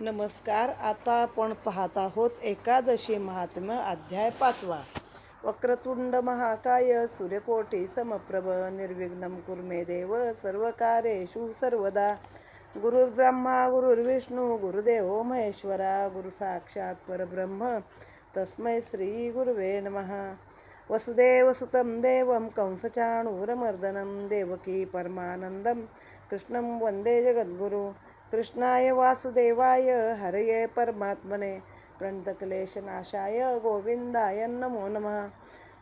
नमस्कार. आता आपण पाहत आहोत एकादशी महात्म्य अध्याय पाचवा. वक्रतुंड महाकाय सूर्यकोटी समप्रभ निर्विघ्नं कुर्मे देव सर्व कार्येषु सर्वदा. गुरुर्ब्रह्मा गुरुर्विष्णू गुरुदेव महेश्वरा गुरुसाक्षात परब्रह्म तस्मै श्री गुरुवे नमः. वसुदेवसुतं देवं कंसचाणूरमर्दनं देवकी परमानन्दं कृष्णं वन्दे जगद्गुरु. कृष्णाय वासुदेवाय हरये परमात्मने प्रणतक्लेशनाशाय गोविन्दाय नमो नमः।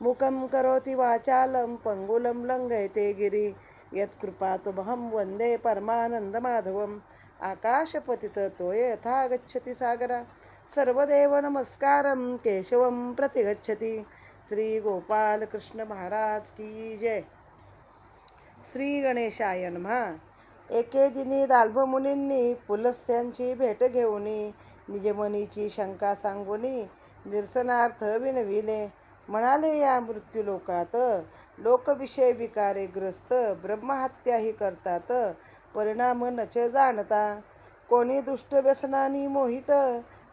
मुखं करोति वाचालं पङ्गुलं लङ्घयते गिरि। यत्कृपातुमहं वन्दे परमानन्दमाधवम्। आकाशपतिततोय यथा गच्छति सागरा। सर्वदेव नमस्कारं केशवं प्रति गच्छति श्रीगोपालकृष्णमहाराज की जय। श्रीगणेशाय नमः। एके दिनी दाल्भमुनींनी पुलस्त्यांची भेट घेऊनी निजमनीची शंका सांगुनी निरसनार्थ विनविले. म्हणाले या मृत्यूलोकात लोकविषय विकारे ग्रस्त ब्रह्महत्याही करतात परिणाम नच जाणता. कोणी दुष्ट व्यसनानी मोहित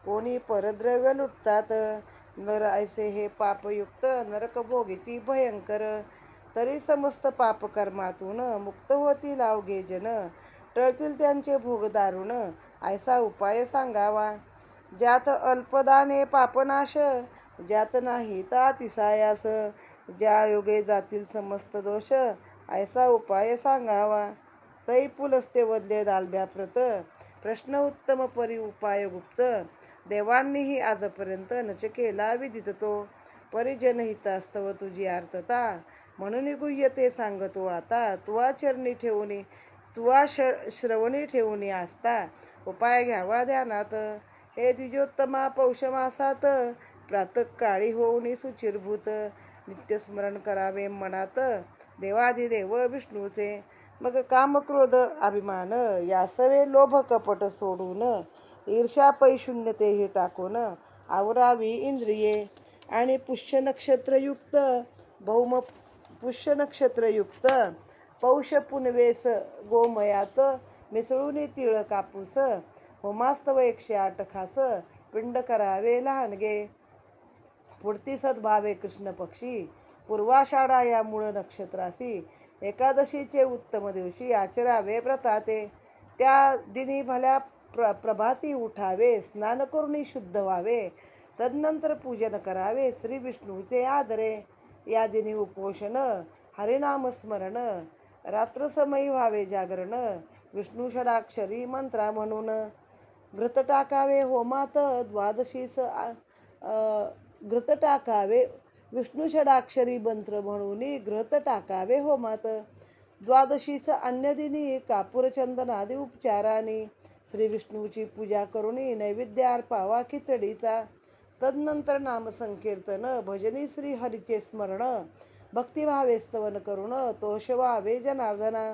कोणी परद्रव्य लुटतात. नर ऐसे हे पापयुक्त नरक भोगिती भयंकर. तरी समस्त पापकर्मातून मुक्त होतील अवघे जन. टळतील त्यांचे भोगदारुण ऐसा उपाय सांगावा. ज्यात अल्पदाने पापनाश ज्यात नाही ता तिसायास ज्या योगे जातील समस्त दोष ऐसा उपाय सांगावा. तै पुलस्ते वदले दालभ्याप्रत प्रश्न उत्तम परी उपाय गुप्त. देवांनीही आजपर्यंत नच केला विदित तो. परिजनहितास्तव तुझी आर्तता. म्हणून गुह्य ते सांगतो आता तुवा चरणी ठेवणे तुवा श श्रवणी ठेवणे असता उपाय घ्यावा ध्यानात. हे द्विजोत्तमा पौषमासात प्रातकाळी होऊन सुचिरभूत नित्यस्मरण करावे मनात. देवाधिदेव विष्णूचे मग काम क्रोध अभिमान यासवे लोभ कपट सोडून ईर्षा पैशून्यतेही टाकून आवरावी इंद्रिये. आणि पुष्य नक्षत्रयुक्त भौम पुष्य नक्षत्रयुक्त पौष पुनवेस गोमयात मिसळून तिळ कापूस होमास्तव एकशे आठ खास पिंड करावे लहानगे. पुढती सद्भावे कृष्ण पक्षी पूर्वाषाढा या मूळ नक्षत्रासी एकादशीचे उत्तम दिवशी आचरावे प्रताते. त्या दिनी भल्या प्र प्रभाती उठावे स्नान करून शुद्ध व्हावे. तदनंतर पूजन करावे श्री विष्णूचे आदरे. या दिनी उपोषण हरिनामस्मरण रात्रसमयी व्हावे जागरण विष्णू षडाक्षरी मंत्रा म्हणून. घृत टाकावे होमात द्वादशीस घृत टाकावे विष्णू षडाक्षरी मंत्र म्हणून घृत टाकावे होमात. द्वादशीचं अन्य दिनी कापूरचंदनादी उपचाराने श्री विष्णूची पूजा करून नैवेद्य अर्पावा खिचडीचा. तदनंतर नामसंकीर्तन भजनी श्री हरिचे स्मरण भक्तिभावे स्तवन करून तोषवावे जनार्दना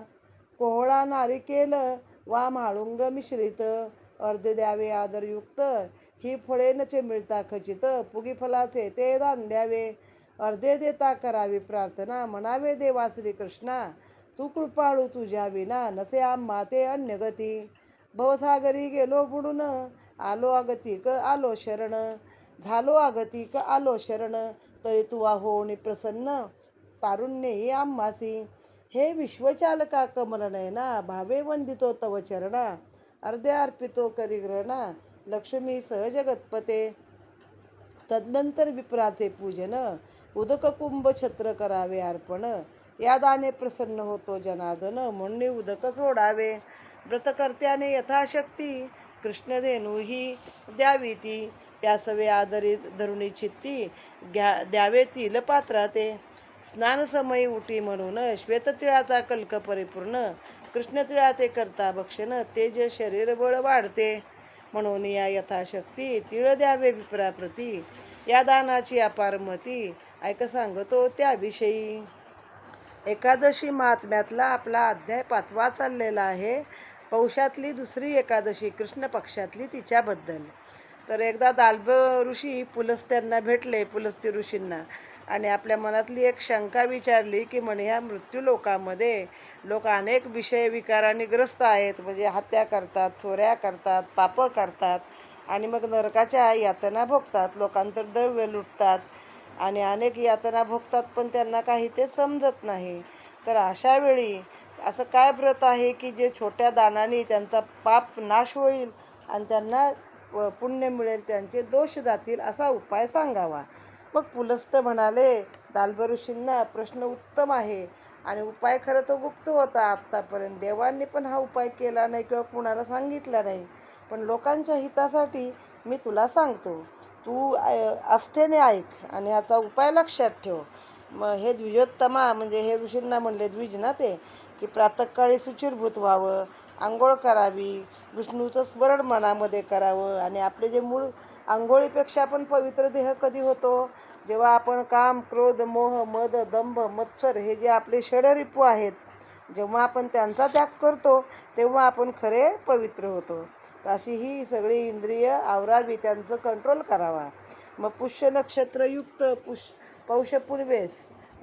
कोहळा नारिकेल वा म्हाळुंग मिश्रित अर्धे द्यावे आदरयुक्त ही फळे नचे मिळता खचित पुगी फलाचे ते दान द्यावे अर्धे देता करावी प्रार्थना म्हणावे देवा श्रीकृष्णा तू कृपाळू तुझ्या विना नसे आम्हा ते अन्यगती भवसागरी गेलो बुडून आलो अगतिक आलो शरण झालो अगतिक आलो शरण? तरी तू नि प्रसन्न. तारुण्यही आम्हासी हे विश्वचालका कमलनयना भावे वंदितो तव चरणा. अर्धे अर्पितो करी ग्रहणा लक्ष्मी सहजगतपते. तदनंतर विप्राचे पूजन उदक कुंभ छत्र करावे अर्पण. या दाने प्रसन्न होतो जनार्दन म्हणून उदक सोडावे. व्रतकर्त्याने यथाशक्ती कृष्णधेनू ही द्यावी ती. त्यासवे आदरीत धरुणी चित्ती घ्या द्यावे तिल पात्राते. स्नानसमयी उटी म्हणून श्वेततिळाचा कल्क परिपूर्ण कृष्णतिळाते करता भक्षण तेज शरीर बळ वाढते. म्हणून या यथाशक्ती तिळ द्यावे विप्राप्रती. या दानाची अपार मती ऐक सांगतो त्याविषयी. एकादशी महात्म्यातला आपला अध्याय पाचवा चाललेला आहे. पौषातली दुसरी एकादशी कृष्ण पक्षातली तिच्याबद्दल. तर एकदा दालब ऋषी पुलस्त्यांना भेटले पुलस्ती ऋषींना. आणि आपल्या मनातली एक शंका विचारली की म्हणे ह्या मृत्यू लोकामध्ये लोक अनेक विषय विकारांनी ग्रस्त आहेत. म्हणजे हत्या करतात चोऱ्या करतात पापं करतात आणि मग नरकाच्या यातना भोगतात. लोकांतर द्रव्य लुटतात आणि अनेक यातना भोगतात पण त्यांना काही ते समजत नाही. तर अशा वेळी असं काय व्रत आहे की जे छोट्या दानाने त्यांचा पाप नाश होईल आणि त्यांना व पुण्य मिळेल त्यांचे दोष जातील असा उपाय सांगावा. मग पुलस्त म्हणाले दालबऋषींना प्रश्न उत्तम आहे. आणि उपाय खरं तो गुप्त होता. आत्तापर्यंत देवांनी पण हा उपाय केला नाही किंवा कुणाला सांगितला नाही. पण लोकांच्या हितासाठी मी तुला सांगतो. तू अ, आस्थेने ऐक आणि याचा उपाय लक्षात ठेव. मग हे द्विजोत्तमा म्हणजे हे ऋषींना म्हणले द्विज ना ते की प्रातःकाळी सुचिरभूत व्हावं आंघोळ करावी विष्णूचं स्मरण मनामध्ये करावं आणि आपले जे मूळ आंघोळीपेक्षा पण पवित्र देह कधी होतो? जेव्हा आपण काम क्रोध मोह मद दंभ मत्सर हे जे आपले षडरिपू आहेत जेव्हा आपण त्यांचा त्याग करतो तेव्हा आपण खरे पवित्र होतो. तर अशी ही सगळी इंद्रिय आवरावी त्यांचं कंट्रोल करावा. मग पुष्य नक्षत्रयुक्त पुष पौष पूर्वेस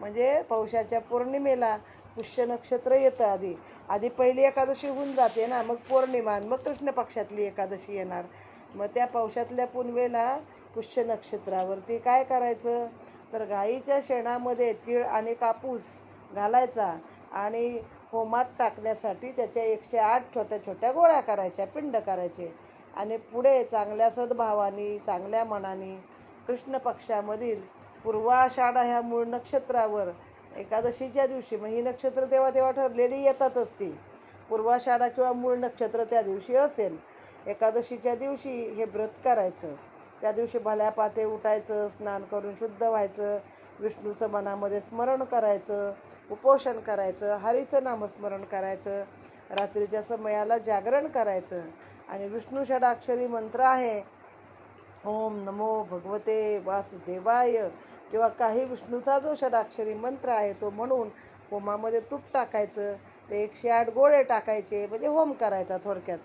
म्हणजे पौषाच्या पौर्णिमेला पुष्य नक्षत्र येतं आधी. आधी पहिली एकादशी होऊन जाते ना मग पौर्णिमा मग कृष्ण पक्षातली एकादशी येणार. मग त्या पावशातल्या पुनवेला पुष्य नक्षत्रावरती काय करायचं? तर गाईच्या शेणामध्ये तीळ आणि कापूस घालायचा आणि होमात टाकण्यासाठी त्याच्या एकशे आठ छोट्या छोट्या गोळ्या करायच्या पिंड करायचे. आणि पुढे चांगल्या सद्भावानी चांगल्या मनाने कृष्ण पक्षामधील पूर्वाषाढा ह्या मूळ नक्षत्रावर एकादशीच्या दिवशी मग ही नक्षत्र तेव्हा तेव्हा ठरलेली येतातच ती. पूर्वाषाढा किंवा मूळ नक्षत्र त्या दिवशी असेल. एकादशीच्या दिवशी हे व्रत करायचं. त्या दिवशी भल्या पाते उठायचं स्नान करून शुद्ध व्हायचं विष्णूचं मनामध्ये स्मरण करायचं उपोषण करायचं हरीचं नामस्मरण करायचं रात्रीच्या समयाला जागरण करायचं. आणि विष्णू षडाक्षरी मंत्र आहे. ओम नमो भगवते वासुदेवाय. किंवा काही विष्णूचा जो षडाक्षरी मंत्र आहे तो म्हणून होमामध्ये तूप टाकायचं ते एकशे आठ गोळे टाकायचे म्हणजे होम करायचा थोडक्यात.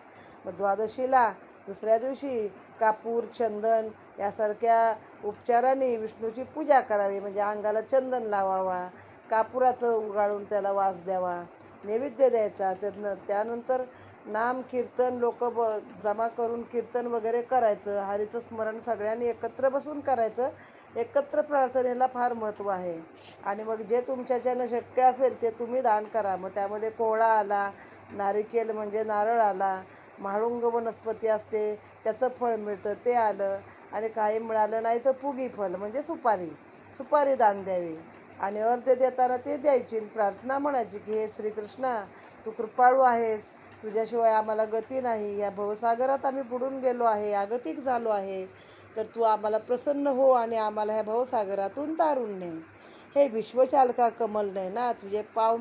मग द्वादशीला दुसऱ्या दिवशी कापूर चंदन यासारख्या उपचारांनी विष्णूची पूजा करावी म्हणजे अंगाला चंदन लावावा कापुराचं उगाळून त्याला वास द्यावा नैवेद्य द्यायचा त्यातनं त्यानंतर नाम कीर्तन लोक ब जमा करून कीर्तन वगैरे करायचं हरीचं स्मरण सगळ्यांनी एकत्र बसून करायचं एकत्र प्रार्थनेला फार महत्त्व आहे. आणि मग जे तुमच्याच्यानं शक्य असेल ते तुम्ही दान करा. मग त्यामध्ये कोहळा आला नारिकेल म्हणजे नारळ आला म्हाळुंग वनस्पती असते त्याचं फळ मिळतं ते आलं. आणि काही मिळालं नाही तर पुगी फळ म्हणजे सुपारी. सुपारी दान द्यावी. आणि अर्ध देताना ते द्यायची प्रार्थना म्हणायची की हे श्रीकृष्णा तू कृपाळू आहेस. तुझ्याशिवाय आम्हाला गती नाही. या भवसागरात आम्ही बुडून गेलो आहे. आगतिक झालो आहे. तर तू आम्हाला प्रसन्न हो आणि आम्हाला ह्या भवसागरातून तारून ने. हे विश्वचालका कमल नाही ना तुझे पाव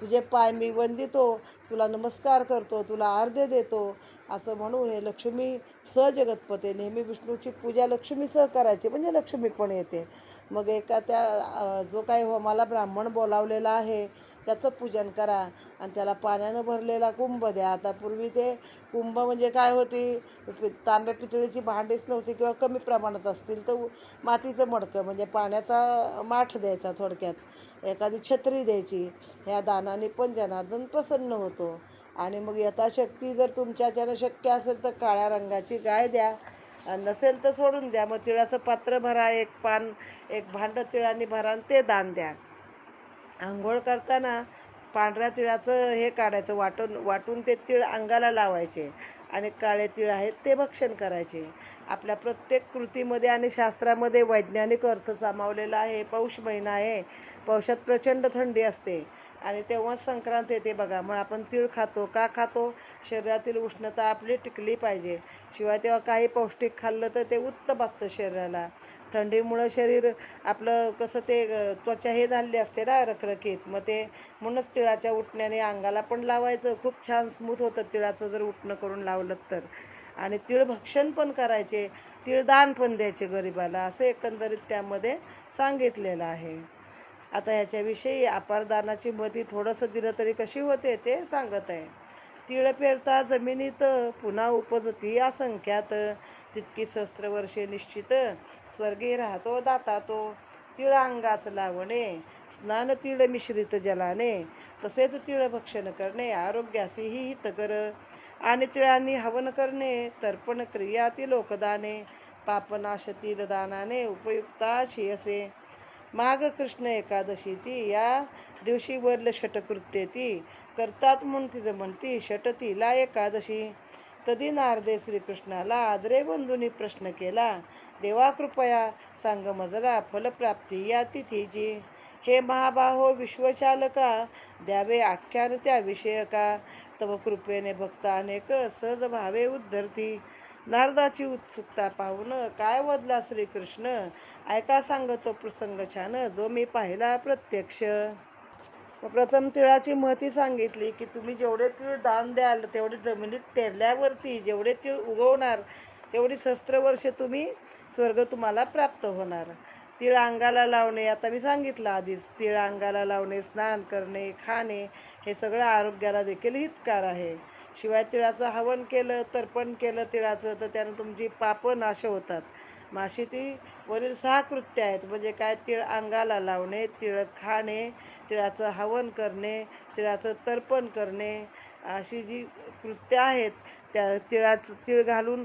तुझे पाय मी वंदितो तुला नमस्कार करतो तुला अर्ध्य देतो. असं म्हणून हे लक्ष्मी सजगतपते नेहमी विष्णूची पूजा लक्ष्मी सह करायची म्हणजे लक्ष्मी पण येते. मग एका त्या जो काही होमाला ब्राह्मण बोलावलेला आहे त्याचं पूजन करा. आणि त्याला पाण्यानं भरलेला कुंभ द्या. आता पूर्वी ते कुंभ म्हणजे काय होती? तांब्या पितळीची भांडीच नव्हती किंवा कमी प्रमाणात असतील तर मातीचं मडकं म्हणजे पाण्याचा माठ द्यायचा थोडक्यात. एखादी छत्री द्यायची. ह्या दानाने पण जनार्दन प्रसन्न होतो. आणि मग यथाशक्ती जर तुमच्याच्यानं शक्य असेल तर काळ्या रंगाची गाय द्या. नसेल तर सोडून द्या. मग तिळाचं पात्र भरा. एक पान एक भांडं तिळाने भरा आणि ते दान द्या. आंघोळ करताना पांढऱ्या तिळाचं हे काढायचं वाटून वाटून ते तिळ अंगाला लावायचे आणि काळे तिळ आहेत ते भक्षण करायचे. आपल्या प्रत्येक कृतीमध्ये आणि शास्त्रामध्ये वैज्ञानिक अर्थ सामावलेला आहे पौष महिना आहे पौषात प्रचंड थंडी असते आणि तेव्हाच संक्रांत येते बघा. मग आपण तीळ खातो का खातो? शरीरातील उष्णता आपली टिकली पाहिजे. शिवाय तेव्हा काही पौष्टिक खाल्लं तर ते उत्तम असतं शरीराला. थंडीमुळं शरीर आपलं कसं ते त्वचा हे झालेली असते ना रखरखीत. मग ते म्हणूनच तिळाच्या उठण्याने अंगाला पण लावायचं. खूप छान स्मूथ होतं तिळाचं जर उठणं करून लावलं तर. आणि तिळ भक्षण पण करायचे. तिळदान पण द्यायचे गरिबाला. असं एकंदरीत त्यामध्ये सांगितलेलं आहे. आता ह्याच्याविषयी अपारदानाची मती थोडंसं दिलं तरी कशी होते ते सांगत आहे. तिळ पेरता जमिनीत पुन्हा उपजती असंख्यात. तितकी सहस्त्र वर्षे निश्चित स्वर्गी राहतो दाता तो. तिळ अंगास लावणे स्नान तिळ मिश्रित जलाने तसेच तिळ भक्षण करणे आरोग्यासही हितकर. आणि तिळांनी हवन करणे तर्पण क्रियाती लोकदाने पापनाशतील दानाने उपयुक्ताशी असे. माघ कृष्ण एकादशी ती या दिवशी वरल षटकृत्ये ती करतात म्हणून तिचं म्हणती षटतीला एकादशी. तदी नारदे श्रीकृष्णाला आदरे बंधूंनी प्रश्न केला देवा कृपया सांग मजला फलप्राप्ती या तिथीची. हे महाबाहो विश्वचालका द्यावे आख्यान त्याविषयका तव कृपेने भक्त अनेक सहज भावे उद्धरती. नारदाची उत्सुकता पाहून काय वदला श्रीकृष्ण? ऐका सांगतो प्रसंग छान जो मी पाहिला प्रत्यक्ष. प्रथम तिळाची महती सांगितली की तुम्ही जेवढे तीळ दान द्याल तेवढे जमिनीत पेरल्यावरती जेवढे तीळ उगवणार तेवढी सहस्त्र वर्ष तुम्ही स्वर्ग तुम्हाला प्राप्त होणार. तिळ अंगाला लावणे आता मी सांगितलं आधीच तिळ अंगाला लावणे स्नान करणे खाणे हे सगळं आरोग्याला देखील हितकार आहे. शिवाय तिळाचं हवन केलं तर्पण केलं तिळाचं तर त्यानं तुमची पापं नाश होतात. माशी वरील सहा कृत्य आहेत. म्हणजे काय? तिळ अंगाला लावणे तिळ खाणे तिळाचं हवन करणे तिळाचं तर्पण करणे अशी जी कृत्य आहेत त्या तिळाचं तिळ घालून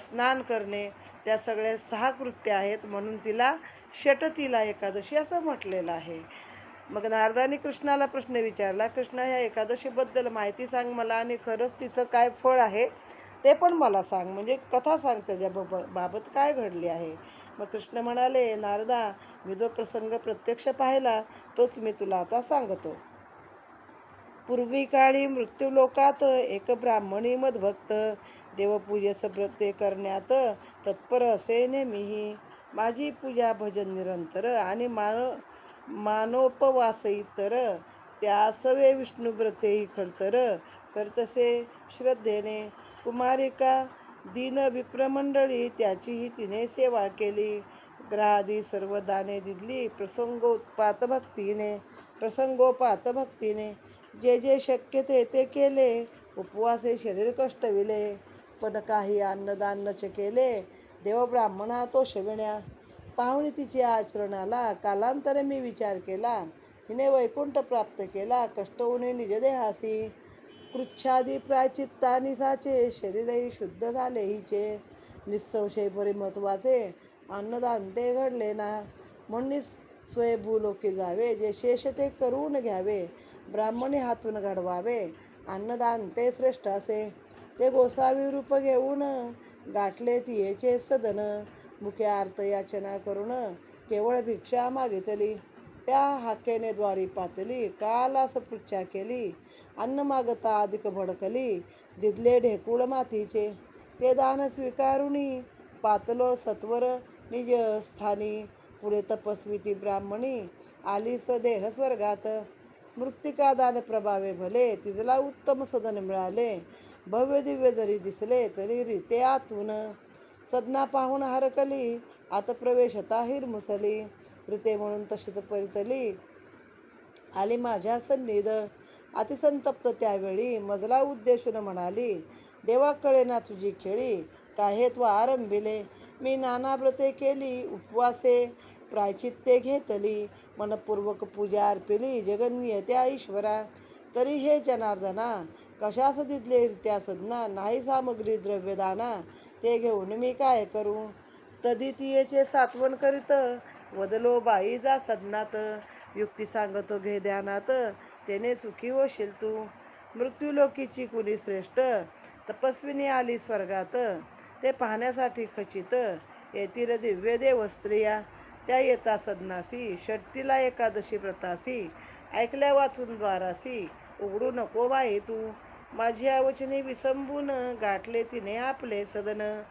स्नान करणे त्या सगळ्या सहा कृत्य आहेत म्हणून तिला षटतीला एकादशी असं म्हटलेलं आहे. मग नारदाने कृष्णाला प्रश्न विचारला कृष्ण ह्या एकादशीबद्दल माहिती सांग मला आणि खरंच तिचं काय फळ आहे? ते पण मला सांग. म्हणजे कथा सांग त्याच्या बाब बाबत काय घडली आहे? मग कृष्ण म्हणाले नारदा मी जो प्रसंग प्रत्यक्ष पाहिला तोच मी तुला आता सांगतो. पूर्वी काळी मृत्यूलोकात एक ब्राह्मणी मदभक्त देवपूजेचं व्रते करण्यात तत्पर असे नेहमीही माझी पूजा भजन निरंतर आणि मान मानोपवास इतर त्या सवे विष्णुव्रतेही खडतर करतसे श्रद्धेने कुमारिका दीन विप्रमंडळी त्याचीही तिने सेवा केली. ग्रहादी सर्व दाने दिली प्रसंगोत्पात भक्तीने प्रसंगोपात भक्तीने. जे जे शक्य ते ते केले उपवासे शरीर कष्टविले. पण काही अन्नदानच केले देव ब्राह्मणा तो शविण्या. पाहुणी तिच्या आचरणाला कालांतरे मी विचार केला. हिने वैकुंठ प्राप्त केला कष्ट होणे निजदेहासी कृच्छादी प्रायचित्ता निसाचे शरीरही शुद्ध झाले हिचे. निसंशय परिमत्वाचे अन्नदान ते घडले ना. म्हणून स्वयंभूलोके जावे जे शेष ते करून घ्यावे. ब्राह्मणी हातून घडवावे. अन्नदान ते श्रेष्ठ असे. ते गोसावी रूप घेऊन गाठले तियेचे सदन. मुखे अर्थ याचना करून केवळ भिक्षा मागितली. त्या हाकेने द्वारी पातली कालास पृच्छा केली. अन्न मागता अधिक भडकली. दिदले ढेकूळ मातीचे. ते दान स्वीकारुणी पातलो सत्वर निज स्थानी पुढे तपस्वी ती ब्राह्मणी. आली स देह स्वर्गात. मृत्तिका दान प्रभावे भले. तिजला उत्तम सदन मिळाले. भव्य दिव्य जरी दिसले तरी रीते आतून. सदना पाहून हरकली. आत प्रवेशता हिरमुसली रीते म्हणून तशीच परितली. आली माझ्या सन्निध. अतिसंतप्त त्यावेळी मजला उद्देशून म्हणाली देवाकडे ना तुझी खेळी काहे त्वा आरंभिले? मी नाना व्रते केली उपवासे प्रायचित्ते घेतली मनपूर्वक पूजा अर्पिली जगन्नियत्या ईश्वरा. तरी हे जनार्दना कशास दिदले त्या सदना? नाही सामग्री द्रव्यदाना ते घेऊन मी काय करू? तदितीयेचे सात्वन करीत वदलो बाई जा सदनात. युक्ती सांगतो घे ध्यानात तेने सुखी होशील तू. मृत्यूलोकीची कुणी श्रेष्ठ? तपस्विनी आली स्वर्गात. ते पाहण्यासाठी खचित. येतील दिव्य देव स्त्रिया. त्या येता सदनासी षटतीला एकादशी प्रतासी. ऐकल्या वाचून द्वारासी. उघडू नको बाई तू. माझी आवचने विसंबून गाठले तिने आपले सदन.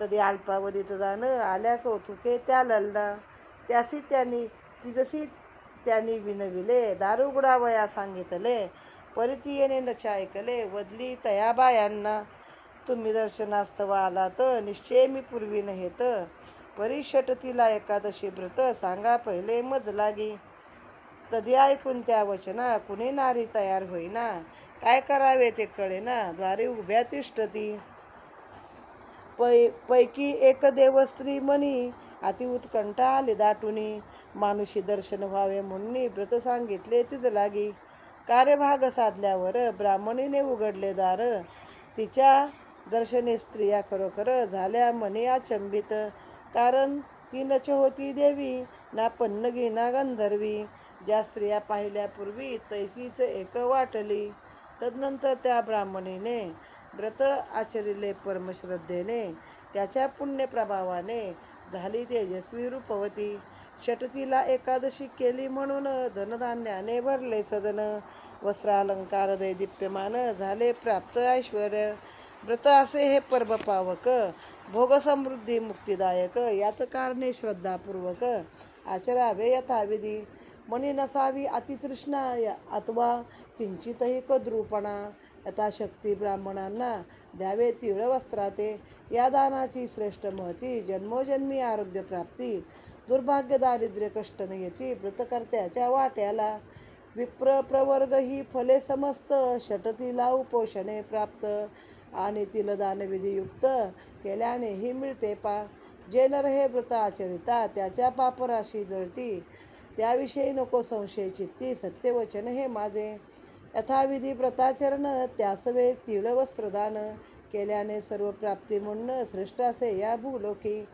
तदी अल्पावधीत जाणं आल्या कौतुके त्या ललना. त्यासी त्यांनी ती जशी त्यांनी विनविले दारुगुडावया उघडावया सांगितले परितीयेने नच ऐकले वदली तया बायांना तुम्ही दर्शनास्तव आला तर निश्चय मी पूर्वी नहेत परिषटतीला एकादशी व्रत सांगा पहिले मज लागी. तदी ऐकून त्या वचना कुणी नारी तयार होईना काय करावे ते कळेना द्वारे उभ्या तिष्ठती. पै पैकी एक देवस्त्री मनी अति उत्कंठा आली दाटुनी मानुषी दर्शन व्हावे म्हणून व्रत सांगितले तिच लागी. कार्यभाग साधल्यावर ब्राह्मणीने उघडले दार. तिच्या दर्शने स्त्रिया खरोखर झाल्या म्हणे अचंबित कारण ती नच होती देवी ना पन्नगी ना गंधर्वी. ज्या स्त्रिया पाहिल्यापूर्वी तैसीच एक वाटली. तदनंतर त्या ब्राह्मणीने व्रत आचरिले परमश्रद्धेने. त्याच्या पुण्यप्रभावाने झाली तेजस्वी रूपवती. षटतीला एकादशी केली म्हणून धनधान्याने भरले सदन. वस्त्रालंकार दैदिप्यमान झाले प्राप्त ऐश्वर व्रत असे हे पर्व पावक. भोगसमृद्धी मुक्तिदायक. यात कारणे श्रद्धापूर्वक. आचरावे यथाविधी. मनी नसावी अतितृष्णा या- अथवा किंचितही कद्रूपणा. यथाशक्ती ब्राह्मणांना द्यावे तिळ वस्त्राते. या दानाची श्रेष्ठ महती. जन्मोजन्मी आरोग्यप्राप्ती. दुर्भाग्य दारिद्र्य कष्ट न येती व्रतकर्त्याच्या वाट्याला. विप्र प्रवर्ग ही फले समस्त षटतीला उपोषणे प्राप्त. आणि तिलदान केल्याने केल्यानेही मिळते पा. जे नर हे व्रत आचरिता त्याच्या पापराशी जळती. त्याविषयी नको संशय चित्ती सत्यवचन हे माझे. यथाविधी व्रताचरण त्यासवे तिळ वस्त्रदान. केल्याने सर्व प्राप्ती म्हणणं श्रेष्ठ असे या भूलोकी.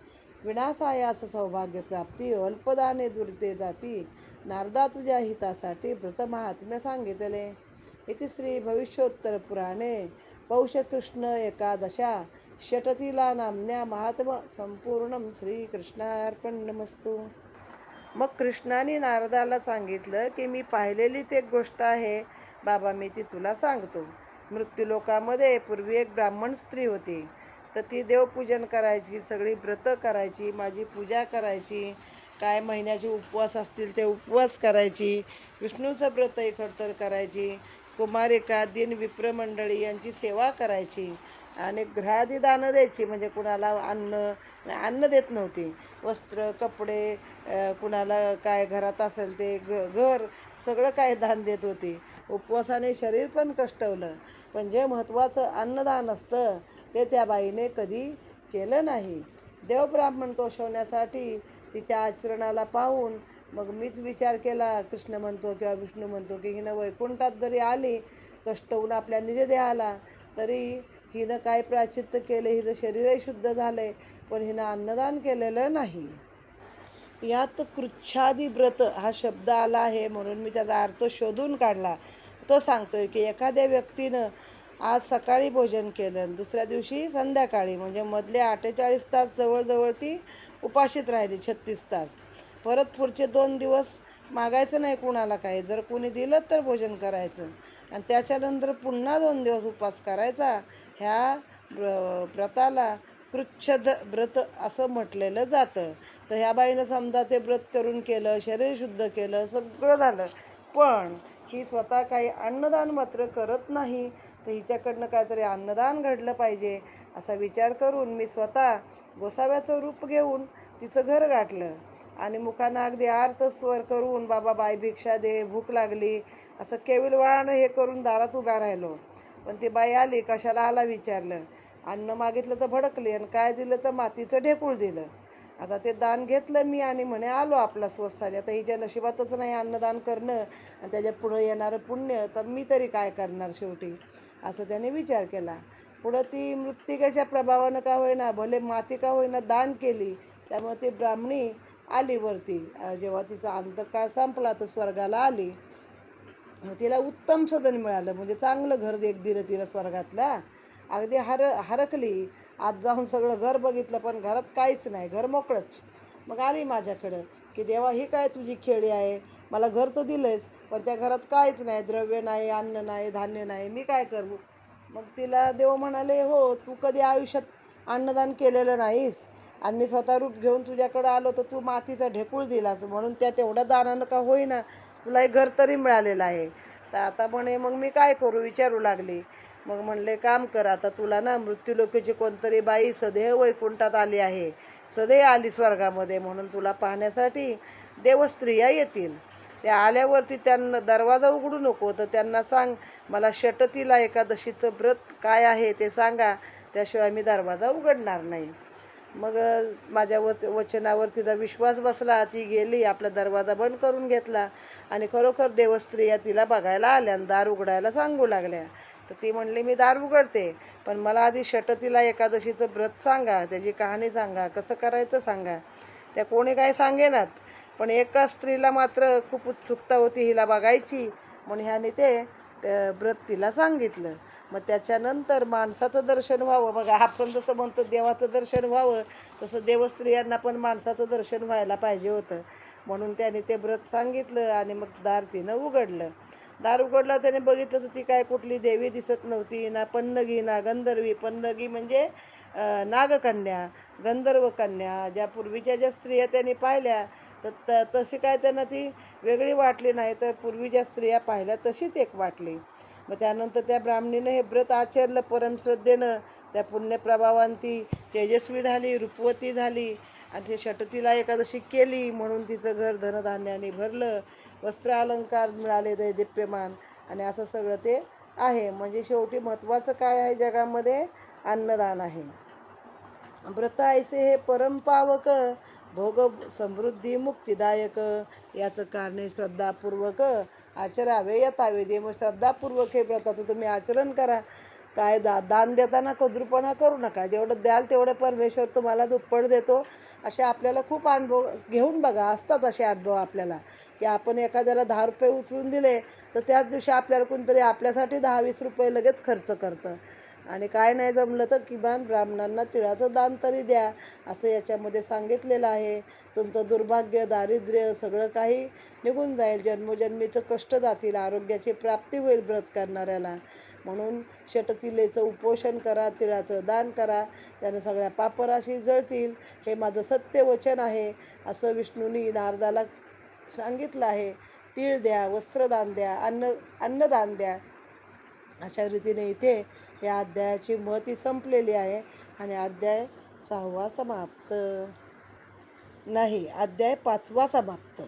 विनासायास सौभाग्य प्राप्ती अल्पदाने दुर्ते जाती. नारदा तुझ्या हितासाठी व्रतमहात्म्य सांगितले. इति श्री भविष्योत्तर पुराणे. पौषकृष्ण एकादशा. षटतीला नाम्न्या महात्म संपूर्ण श्रीकृष्णार्पणमस्तू. मग कृष्णाने नारदाला सांगितलं की मी पाहिलेलीच एक गोष्ट आहे. बाबा मी ती तुला सांगतो. मृत्यूलोकामध्ये पूर्वी एक ब्राह्मण स्त्री होती. तर ती देवपूजन करायची सगळी व्रत करायची माझी पूजा करायची काय महिन्याचे उपवास असतील ते उपवास करायची विष्णूचं व्रत इकडतर करायची कुमारिका दिन विप्रमंडळी यांची सेवा करायची आणि ग्रहादी दानं द्यायची म्हणजे कुणाला अन्न अन्न देत नव्हती. वस्त्र कपडे कुणाला काय घरात असेल ते घ घर सगळं काय दान देत होती. उपवासाने शरीर पण कष्टवलं. पण जे महत्त्वाचं अन्नदान असतं ते त्या बाईने कधी केलं नाही. देवब्राह्मण तोषवण्यासाठी तिच्या आचरणाला पाहून मग मीच विचार केला कृष्ण म्हणतो किंवा विष्णू म्हणतो की हिनं वैकुंठात जरी आली कष्ट होऊन आपल्या निज देहाला तरी हिनं काय प्राचित्य केलं हिचं शरीरही शुद्ध झाले पण हिनं अन्नदान केलेलं नाही. यात कृच्छादी व्रत हा शब्द आला आहे म्हणून मी त्याचा अर्थ शोधून काढला. तो सांगतोय की एखाद्या व्यक्तीनं आज सकाळी भोजन केलं दुसऱ्या दिवशी संध्याकाळी म्हणजे मधले अठ्ठेचाळीस तास जवळजवळ ती उपाशीत राहिली छत्तीस तास. परत पुढचे दोन दिवस मागायचं नाही कुणाला काही. जर कुणी दिलं तर भोजन करायचं. आणि त्याच्यानंतर पुन्हा दोन दिवस उपवास करायचा. ह्या व्र व्रताला कृच्छद व्रत असं म्हटलेलं जातं. तर ह्या बाईनं समजा ते व्रत करून केलं शरीर शुद्ध केलं सगळं झालं. पण ही स्वतः काही अन्नदान मात्र करत नाही. तर हिच्याकडनं काहीतरी अन्नदान घडलं पाहिजे असा विचार करून मी स्वतः गोसाव्याचं रूप घेऊन तिचं घर गाठलं. आणि मुखांना अगदी आर्त स्वर करून बाबा बाय भिक्षा दे भूक लागली. असं केविलवाळानं हे करून दारात उभ्या राहिलो. पण ती बाई आली कशाला आला विचारलं. अन्न मागितलं तर भडकली आणि काय दिलं तर मातीचं ढेकूळ दिलं. आता ते दान घेतलं मी आणि म्हणे आलो आपला स्वस्ताने आता हिच्या नशिबातच नाही अन्नदान करणं आणि त्याच्या पुढं येणारं पुण्य तर मी तरी काय करणार शेवटी? असं त्याने विचार केला. पुढं ती मृत्तिकेच्या प्रभावानं का होईना भले माती का होईना दान केली त्यामुळे ती ब्राह्मणी आली वरती. जेव्हा तिचा अंतकाळ संपला तर स्वर्गाला आली. मग तिला उत्तम सदन मिळालं. म्हणजे चांगलं घर एक दिलं तिला स्वर्गातल्या. अगदी हर हरकली. आज जाऊन सगळं घर बघितलं पण घरात काहीच नाही. घर मोकळंच. मग आली माझ्याकडं की देवा ही काय तुझी खेळी आहे? मला घर तर दिलंयस पण त्या घरात काहीच नाही. द्रव्य नाही अन्न नाही धान्य नाही. मी काय करू? मग तिला देव म्हणाले हो तू कधी आयुष्यात अन्नदान केलेलं नाहीस. आणि मी स्वतः रूप घेऊन तुझ्याकडं आलो तर तू मातीचा ढेकूळ दिलास. म्हणून त्या तेवढ्या दानानं का होईना तुला एक घर तरी मिळालेलं आहे. तर आता म्हणे मग मी काय करू? विचारू लागली. मग म्हणले काम कर आता तुला ना मृत्यूलोकीची कोणतरी बाई सदैव वैकुंठात आली आहे. सदैव आली स्वर्गामध्ये म्हणून तुला पाहण्यासाठी देवस्त्रिया येतील. त्या आल्यावरती त्यांना दरवाजा उघडू नको तर त्यांना सांग मला षटतीला एकादशीचं व्रत काय आहे ते सांगा त्याशिवाय मी दरवाजा उघडणार नाही. मग माझ्या वच वचनावर तिचा विश्वास बसला ती गेली आपला दरवाजा बंद करून घेतला आणि खरोखर देवस्त्रिया तिला बघायला आल्या आणि दार उघडायला सांगू लागल्या. तर ती म्हणली मी दार उघडते पण मला आधी षटतीला एकादशीचं व्रत सांगा त्याची कहाणी सांगा कसं करायचं सांगा त्या कोणी काय सांगेनात? पण एका स्त्रीला मात्र खूप उत्सुकता होती हिला बघायची. म्हणून ह्याने ते व्रत तिला सांगितलं. मग त्याच्यानंतर माणसाचं दर्शन व्हावं. बघा आपण जसं म्हणतो देवाचं दर्शन व्हावं तसं देवस्त्रियांना पण माणसाचं दर्शन व्हायला पाहिजे होतं. म्हणून त्याने ते व्रत सांगितलं आणि मग दार तिनं उघडलं. दार उघडलं त्याने बघितलं तर ती काय कुठली देवी दिसत नव्हती. ना पन्नगी ना गंधर्वी. पन्नगी म्हणजे नागकन्या गंधर्व कन्या ज्या पूर्वीच्या ज्या स्त्रिया त्यांनी पाहिल्या तर त तशी काय त्यांना ती वेगळी वाटली नाही. तर पूर्वी ज्या स्त्रिया पाहिल्या तशीच एक वाटली. मग त्यानंतर त्या ब्राह्मणीनं हे व्रत आचरलं परमश्रद्धेनं. त्या पुण्यप्रभावान ती तेजस्वी झाली रूपवती झाली आणि ती षटतीला एकादशी केली म्हणून तिचं घर धनधान्याने भरलं. वस्त्र अलंकार मिळाले ते दिप्यमान आणि असं सगळं ते आहे. म्हणजे शेवटी महत्त्वाचं काय आहे जगामध्ये? अन्नदान आहे. व्रत ऐसे हे परमपावक भोग समृद्धी मुक्तिदायक. याचं कारणे श्रद्धापूर्वक आचरावे. यतावे दे मग श्रद्धापूर्वक हे व्रताचं तुम्ही आचरण करा. काय दा दान देताना कद्रूपणा करू नका. जेवढं द्याल तेवढं परमेश्वर तुम्हाला दुप्पट देतो. असे आपल्याला खूप अनुभव घेऊन बघा. असतात असे अनुभव आपल्याला. की आपण एखाद्याला दहा रुपये उचलून दिले तर त्याच दिवशी आपल्याला कोणतरी आपल्यासाठी दहा वीस रुपये लगेच खर्च करतं. आणि काय नाही जमलं तर किमान ब्राह्मणांना तिळाचं दान तरी द्या असं याच्यामध्ये सांगितलेलं आहे. तुमचं दुर्भाग्य दारिद्र्य सगळं काही निघून जाईल. जन्मोजन्मीचं कष्ट जातील आरोग्याची प्राप्ती होईल व्रत करणाऱ्याला. म्हणून षटतिलेचं उपोषण करा तिळाचं दान करा त्यानं सगळ्या पापराशी जळतील. हे माझं सत्य वचन आहे. असं विष्णूंनी नारदाला सांगितलं आहे. तीळ द्या वस्त्रदान द्या अन्न अन्नदान द्या. अशा रीतीने इथे या अध्यायाची महती संपलेली आहे आणि अध्याय सहावा समाप्त. नाही अध्याय पाचवा समाप्त.